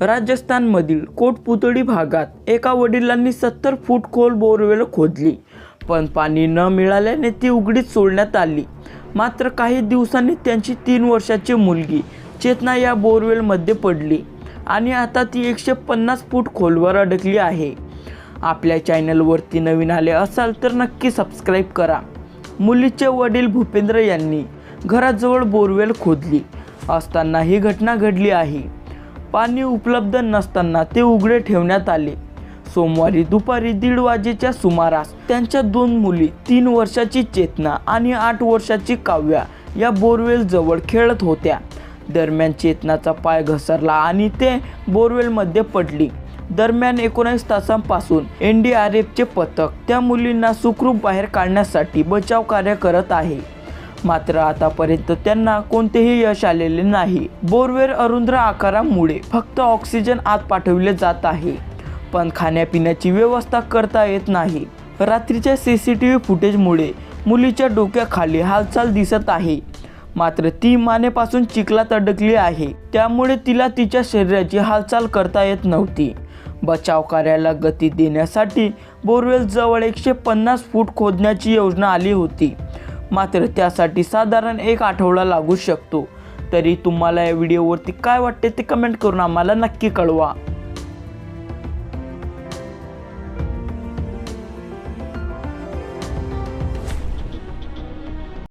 राजस्थानमधील कोटपुतळी भागात एका वडिलांनी सत्तर फूट खोल बोरवेल खोदली. पण पाणी न मिळाल्याने ती उघडीत सोडण्यात आली. मात्र काही दिवसांनी त्यांची तीन वर्षाची मुलगी चेतना या बोरवेलमध्ये पडली आणि आता ती एकशे पन्नास फूट खोलवर अडकली आहे. आपल्या चॅनलवरती नवीन आले असाल तर नक्की सबस्क्राईब करा. मुलीचे वडील भूपेंद्र यांनी घराजवळ बोरवेल खोदली. असताना ही घटना घडली आहे. पाणी उपलब्ध नसताना ते उघडे ठेवण्यात आले. सोमवारी दुपारी दीड वाजेच्या सुमारास त्यांच्या दोन मुली तीन वर्षाची चेतना आणि आठ वर्षाची काव्या या बोरवेलजवळ खेळत होत्या. दरम्यान चेतनाचा पाय घसरला आणि ते बोरवेलमध्ये पडली. दरम्यान एकोणीस तासांपासून एन डी आर एफचे पथक त्या मुलींना सुखरूप बाहेर काढण्यासाठी बचाव कार्य करत आहे. मात्र आतापर्यंत त्यांना कोणतेही यश आलेले नाही. बोरवेल अरुंद्र आकारामुळे फक्त ऑक्सिजन आत पाठवले जात आहे. पण खाण्यापिण्याची व्यवस्था करता येत नाही. रात्रीच्या सी सी टी व्ही फुटेजमुळे मुलीच्या डोक्याखाली हालचाल दिसत आहे. मात्र ती मानेपासून चिखलात अडकली आहे. त्यामुळे तिला तिच्या शरीराची हालचाल करता येत नव्हती. बचाव कार्याला गती देण्यासाठी बोरवेल जवळ एकशे पन्नास फूट खोदण्याची योजना आली होती. मात्र त्यासाठी साधारण एक आठवडा लागू शकतो. तरी तुम्हाला या व्हिडिओवरती काय वाटते ते कमेंट करून आम्हाला नक्की कळवा.